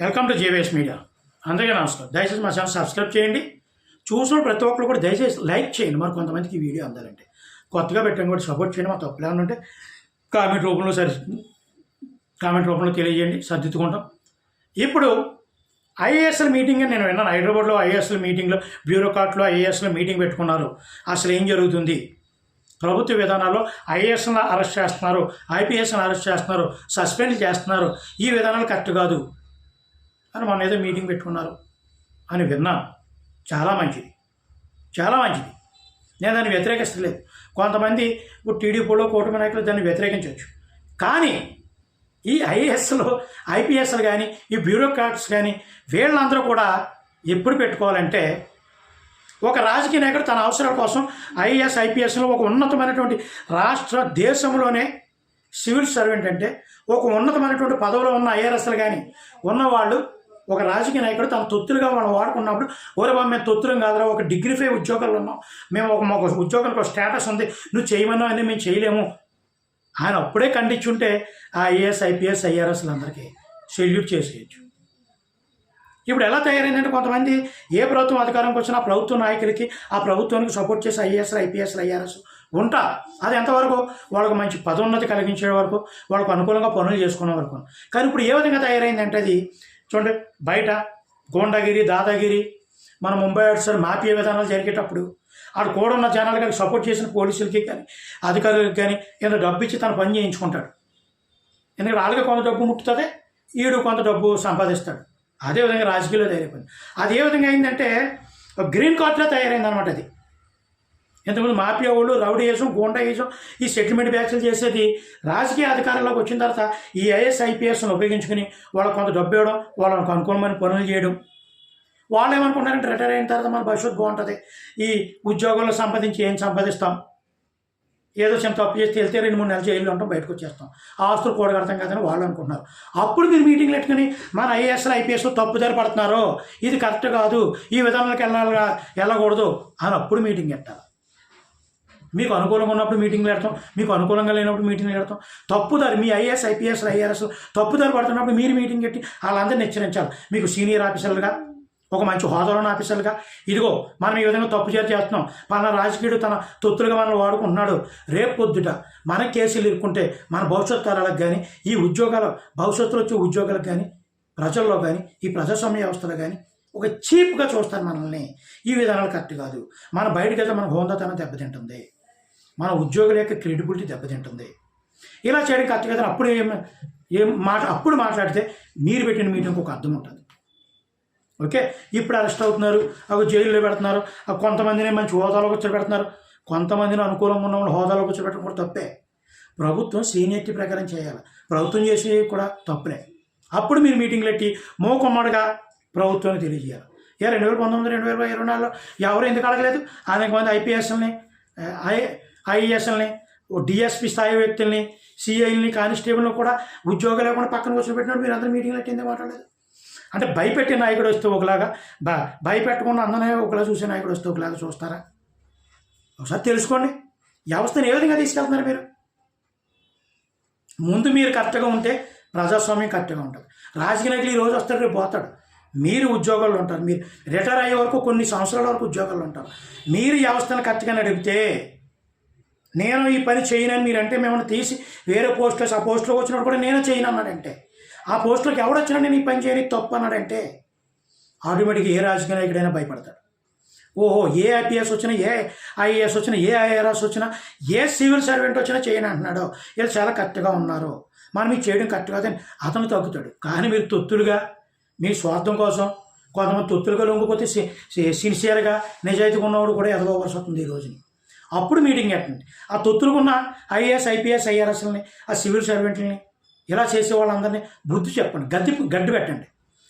Welcome to JVS media. అందరికీ నమస్కారం. దయచేసి మా ఛానల్ సబ్స్క్రైబ్ చేయండి. చూసిన ప్రతి ఒక్కరు కూడా దయచేసి లైక్ చేయండి. మరి కొంతమందికి ఈ వీడియో అందాలంటే. కొత్తగా పెట్టడం కూడా సపోర్ట్ చేయండి. మా తప్పులు ఏమైనా ఉంటే కామెంట్ రూపంలో సరి కామెంట్ రూపంలో తెలియజేయండి. సర్దిద్దుకుంటాం. ఇప్పుడు ఐఏఎస్ఎల్ మీటింగ్ నేను విన్నాను. హైదరాబాద్లో ఐఏఎస్ఎల్ మీటింగ్లో బ్యూరోక్రాట్లో ఐఏఎస్ఎల్ మీటింగ్ పెట్టుకున్నారు. అసలు ఏం జరుగుతుంది? ప్రభుత్వ విధానాల్లో ఐఏఎస్ని అరెస్ట్ చేస్తున్నారు. ఐపీఎస్ని అరెస్ట్ చేస్తున్నారు. సస్పెండ్ చేస్తున్నారు. ఈ విధానాలు కరెక్ట్ కాదు. అని మొన్న ఏదో మీటింగ్ పెట్టుకున్నారు. అని విన్నాను చాలా మంచిది. చాలా మంచిది. నేను దాన్ని వ్యతిరేకిస్తలేదు. కొంతమంది ఇప్పుడు టీడీపీలో కూటమి నాయకులు దాన్ని వ్యతిరేకించవచ్చు. కానీ ఈ ఐఏఎస్లో ఐపీఎస్లు కానీ ఈ బ్యూరోక్రాట్స్ కానీ వీళ్ళందరూ కూడా ఎప్పుడు పెట్టుకోవాలంటే ఒక రాజకీయ నాయకుడు తన అవసరాల కోసం ఐఏఎస్ ఐపీఎస్లో ఒక ఉన్నతమైనటువంటి రాష్ట్ర దేశంలోనే సివిల్ సర్వెంట్ అంటే ఒక ఉన్నతమైనటువంటి పదవిలో ఉన్న ఐఆర్ఎస్లు కానీ ఉన్నవాళ్ళు ఒక రాజకీయ నాయకుడు తన తొత్తులుగా మనం వాడుకున్నప్పుడు ఓరే బాబు మేము తొత్తులం కాదురా ఒక డిగ్రీ ఫైవ్ ఉద్యోగాలు ఉన్నాం. మేము ఒక మాకు ఉద్యోగానికి ఒక స్టేటస్ ఉంది. నువ్వు చేయమన్నావు అని మేము చేయలేము. ఆయన అప్పుడే ఖండించుంటే ఆ ఐఏఎస్ ఐపీఎస్ ఐఆర్ఎస్లు అందరికీ సెల్యూట్ చేసేయచ్చు. ఇప్పుడు ఎలా తయారైందంటే కొంతమంది ఏ ప్రభుత్వం అధికారంకి వచ్చినా ప్రభుత్వ నాయకులకి ఆ ప్రభుత్వానికి సపోర్ట్ చేసే ఐఏఎస్ ఐపీఎస్ ఐఆర్ఎస్ ఉంటా. అది ఎంతవరకు? వాళ్ళకు మంచి పదోన్నతి కలిగించే వరకు వాళ్ళకు అనుకూలంగా పనులు చేసుకునే వరకు. కానీ ఇప్పుడు ఏ విధంగా తయారైందంటే అది చూడండి బయట గోండాగిరి దాదాగిరి మన ముంబై సార్ మాఫియా విధానాలు జరిగేటప్పుడు ఆడు కూడా ఉన్న జనాలు కానీ సపోర్ట్ చేసిన పోలీసులకి కానీ అధికారులకి కానీ ఏదో డబ్బు ఇచ్చి తను పని చేయించుకుంటాడు. ఎందుకంటే వాళ్ళకి కొంత డబ్బు ముట్టుతుంది ఈడు కొంత డబ్బు సంపాదిస్తాడు. అదేవిధంగా రాజకీయాల్లో తయారైపోయింది. అది ఏ విధంగా అయిందంటే గ్రీన్ కార్డ్లో తయారైంది అనమాట అది. ఇంతకుముందు మాఫియా వాళ్ళు రౌడీ వేసం గోండా వేసం ఈ సెటిల్మెంట్ బ్యాచ్లు చేసేది రాజకీయ అధికారంలోకి వచ్చిన తర్వాత ఈ ఐఎస్ ఐపీఎస్ను ఉపయోగించుకుని వాళ్ళకు కొంత డబ్బు ఇవ్వడం వాళ్ళకు అనుకూలమైన పనులు చేయడం. వాళ్ళు ఏమనుకుంటారంటే రిటైర్ అయిన తర్వాత మన భవిష్యత్తు బాగుంటుంది. ఈ ఉద్యోగంలో సంపాదించి ఏం సంపాదిస్తాం? ఏదో చిన్న తప్పు చేస్తే వెళ్తే రెండు మూడు నెలలు జైల్లో ఉంటాం బయటకు వచ్చేస్తాం. ఆస్తులు కూడగడతాం కదని వాళ్ళు అనుకుంటున్నారు. అప్పుడు మీరు మీటింగ్లు పెట్టుకుని మన ఐఏఎస్లు ఐపీఎస్లు తప్పుదారి పడుతున్నారు ఇది కరెక్ట్ కాదు. ఈ విధానాలకు వెళ్ళాలి వెళ్ళకూడదు అని అప్పుడు మీటింగ్ పెట్టాలి. మీకు అనుకూలంగా ఉన్నప్పుడు మీటింగ్లు పెడతాం మీకు అనుకూలంగా లేనప్పుడు మీటింగ్లు పెడతాం. తప్పుదారి మీ ఐఏఎస్ ఐపీఎస్ ఐఆర్ఎస్ తప్పుదారి పడుతున్నప్పుడు మీరు మీటింగ్ పెట్టి వాళ్ళందరినీ హెచ్చరించాలి. మీకు సీనియర్ ఆఫీసర్లుగా ఒక మంచి హోదాలో ఉన్న ఆఫీసర్లుగా ఇదిగో మనం ఈ విధంగా తప్పు చేతి చేస్తున్నాం. మన రాజకీయుడు తన తొత్తులుగా మనల్ని వాడుకుంటున్నాడు. రేపు పొద్దుట మన కేసులు ఇరుక్కుంటే మన భవిష్యత్ తరాలకు కానీ ఈ ఉద్యోగాల భవిష్యత్తులో వచ్చే ఉద్యోగాలకు కానీ ప్రజల్లో కానీ ఈ ప్రజాస్వామ్య వ్యవస్థలో కానీ ఒక చీప్గా చూస్తారు మనల్ని. ఈ విధానాలు కరెక్ట్ కాదు. మన బయటకైతే వెళ్తే మన హోందాతనం దెబ్బతింటుంది. మన ఉద్యోగుల యొక్క క్రెడిబిలిటీ దెబ్బతింటుంది. ఇలా చేయడం కరెక్ట్ కదా అప్పుడు ఏం ఏం మాట అప్పుడు మాట్లాడితే మీరు పెట్టిన మీటింగ్కి ఒక అర్థం ఉంటుంది. ఓకే? ఇప్పుడు అరెస్ట్ అవుతున్నారు అవి జైల్లో పెడుతున్నారు కొంతమందిని మంచి హోదాలో కూర్చోబెడుతున్నారు కొంతమందిని అనుకూలంగా ఉన్న వాళ్ళు హోదాలో కూర్చోబెట్టడం కూడా తప్పే. ప్రభుత్వం సీనియర్టీ ప్రకారం చేయాలి. ప్రభుత్వం చేసే కూడా తప్పులే అప్పుడు మీరు మీటింగ్లు పెట్టి మోకొమ్మడిగా ప్రభుత్వానికి తెలియజేయాలి. ఏ రెండు వేల పంతొమ్మిది రెండు వేల ఇరవై నాలుగులో ఎవరు ఎందుకు అడగలేదు? అనేక మంది ఐపీఎస్ఎల్ని ఐ ఐఏఎస్ఎల్ని డిఎస్పి స్థాయి వ్యక్తుల్ని సిఐల్ని కానిస్టేబుల్ని కూడా ఉద్యోగం లేకుండా పక్కన కూర్చోబెట్టినప్పుడు మీరు అందరూ మీటింగ్లో పెట్టిందే మాట్లాడలేదు. అంటే భయపెట్టే నాయకుడు వస్తే ఒకలాగా బ భయపెట్టకుండా అందనే ఒకలా చూసే నాయకుడు వస్తే ఒకలాగా చూస్తారా? ఒకసారి తెలుసుకోండి. వ్యవస్థను ఏ విధంగా తీసుకెళ్తున్నారు మీరు? ముందు మీరు కరెక్ట్గా ఉంటే ప్రజాస్వామ్యం కరెక్ట్గా ఉంటుంది. రాజకీయ నాయకులు ఈ రోజు వస్తారు రేపు పోతాడు. మీరు ఉద్యోగాల్లో ఉంటారు. మీరు రిటైర్ అయ్యే వరకు కొన్ని సంవత్సరాల వరకు ఉద్యోగాల్లో ఉంటారు. మీరు వ్యవస్థను కరెక్ట్గా నడిపితే నేను ఈ పని చేయనని మీరు అంటే తీసి వేరే పోస్ట్ ఆ పోస్ట్లో వచ్చినప్పుడు కూడా నేను చేయను అన్నాడంటే ఆ పోస్టులోకి ఎవడు వచ్చినా నేను ఈ పని చేయని తప్పు అన్నాడంటే ఆటోమేటిక్గా ఏ రాజకీయ నాయకుడైనా భయపడతాడు. ఓహో ఏ ఐపీఎస్ వచ్చినా ఏ ఐఏఎస్ వచ్చినా ఏ ఐఆర్ఎస్ వచ్చినా ఏ సివిల్ సర్వెంట్ వచ్చినా చేయని అంటున్నాడు వీళ్ళు చాలా కరెక్ట్గా ఉన్నారు. మనం ఇది చేయడం కరెక్ట్ కాదని అతను తగ్గుతాడు. కానీ మీరు తొత్తులుగా మీ స్వార్థం కోసం కొంతమంది తొత్తులుగా లొంగిపోతే సిన్సియర్గా నిజాయితీగా ఉన్నవాడు కూడా ఎదగవలసి వస్తుంది ఈ రోజుని. అప్పుడు మీటింగ్ పెట్టండి ఆ తొత్తులుకున్న ఐఏఎస్ ఐపీఎస్ ఐఆర్ఎస్లని ఆ సివిల్ సర్వెంట్లని ఇలా చేసే వాళ్ళందరినీ బుద్ధి చెప్పండి. గద్ది గడ్డి పెట్టండి.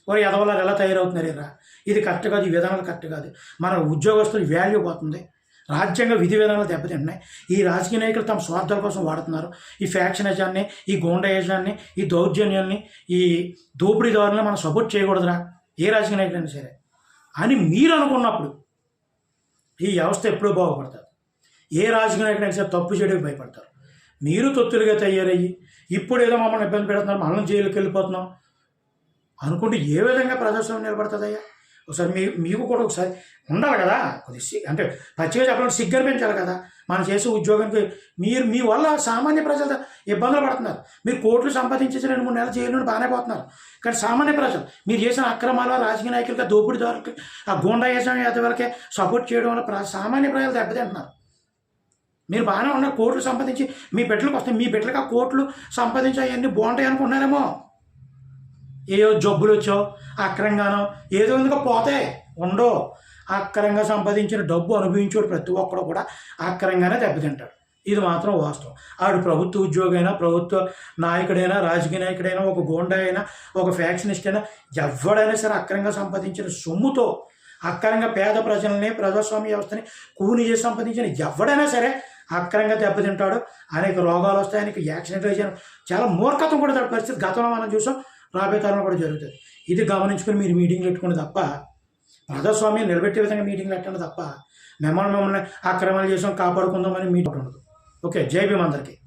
వారు ఎదవలారు ఎలా తయారవుతున్నారు ఇరా ఇది కరెక్ట్ కాదు ఈ విధానాలు కరెక్ట్ కాదు. మన ఉద్యోగస్తులు వాల్యూ పోతుంది. రాజ్యాంగ విధి విధానాలు దెబ్బతింటున్నాయి. ఈ రాజకీయ నాయకులు తమ స్వార్థాల కోసం వాడుతున్నారు. ఈ ఫ్యాక్షనిజాన్ని ఈ గోండయేజాన్ని ఈ దౌర్జన్యాన్ని ఈ దోపిడీదారులను మనం సపోర్ట్ చేయకూడదురా. ఏ రాజకీయ నాయకులైనా సరే. అని మీరు అనుకున్నప్పుడు ఈ వ్యవస్థ ఎప్పుడూ బాగుపడుతుంది. ఏ రాజకీయ నాయకుడైనా సరే తప్పు చేయడానికి భయపడతారు. మీరు తొత్తులుగా తయారయ్యి ఇప్పుడు ఏదో మమ్మల్ని ఇబ్బంది పెడుతున్నారు మనం జైలుకి వెళ్ళిపోతున్నాం అనుకుంటే ఏ విధంగా ప్రజాస్వామ్యం నిలబడుతుందయ్యా? ఒకసారి మీ మీకు కూడా ఒకసారి ఉండాలి కదా? కొద్ది అంటే పచ్చిగా చెప్పాలంటే సిగ్గు పెంచాలి కదా? మనం చేసే ఉద్యోగానికి మీరు మీ వల్ల సామాన్య ప్రజలు ఇబ్బందులు పడుతున్నారు. మీరు కోట్లు సంపాదించేసి రెండు మూడు నెలలు జైలు బాగానే పోతున్నారు. కానీ సామాన్య ప్రజలు మీరు చేసిన అక్రమాల రాజకీయ నాయకులకి దోపిడీదారులకి ఆ గూండాయేసం యాదవులకి సపోర్ట్ చేయడం వల్ల ప్ర- సామాన్య ప్రజలు దెబ్బతింటున్నారు. మీరు బాగానే ఉన్నారు. కోట్లు సంపాదించి మీ బిడ్డలకు వస్తాయి. మీ బిడ్డలకు ఆ కోట్లు సంపాదించి అవన్నీ బాగుంటాయి అనుకున్నారేమో ఏవో జబ్బులు వచ్చో అక్రంగానో. ఏదో ఎందుకో పోతే ఉండో. అక్రంగా సంపాదించిన డబ్బు అనుభవించేవాడు ప్రతి ఒక్కడు కూడా అక్రంగానే దెబ్బతింటాడు. ఇది మాత్రం వాస్తవం. ఆడు ప్రభుత్వ ఉద్యోగి అయినా ప్రభుత్వ నాయకుడైనా రాజకీయ నాయకుడైనా ఒక గోండా అయినా ఒక ఫ్యాక్షనిస్ట్ అయినా ఎవడైనా సరే అక్రంగా సంపాదించిన సొమ్ముతో అక్రంగా పేద ప్రజల్ని ప్రజాస్వామ్య వ్యవస్థని కూని చేసి సంపాదించిన ఎవడైనా సరే అక్రంగా దెబ్బతింటాడు. అనేక రోగాలు వస్తాయి అనేక యాక్సిడెంట్లు చేయడం చాలా మూర్ఖత్వం కూడా పరిస్థితి. గతంలో మనం చూసాం రాబోయే తరంలో కూడా జరుగుతుంది. ఇది గమనించుకుని మీరు మీటింగ్లు పెట్టుకుని తప్ప ప్రజాస్వామ్యం నిలబెట్టే విధంగా మీటింగ్లు పెట్టండి తప్ప మిమ్మల్ని మిమ్మల్ని అక్రమాలు చేసాం కాపాడుకుందామని మీటింగ్ ఉండదు. ఓకే జై భీమ్ అందరికీ.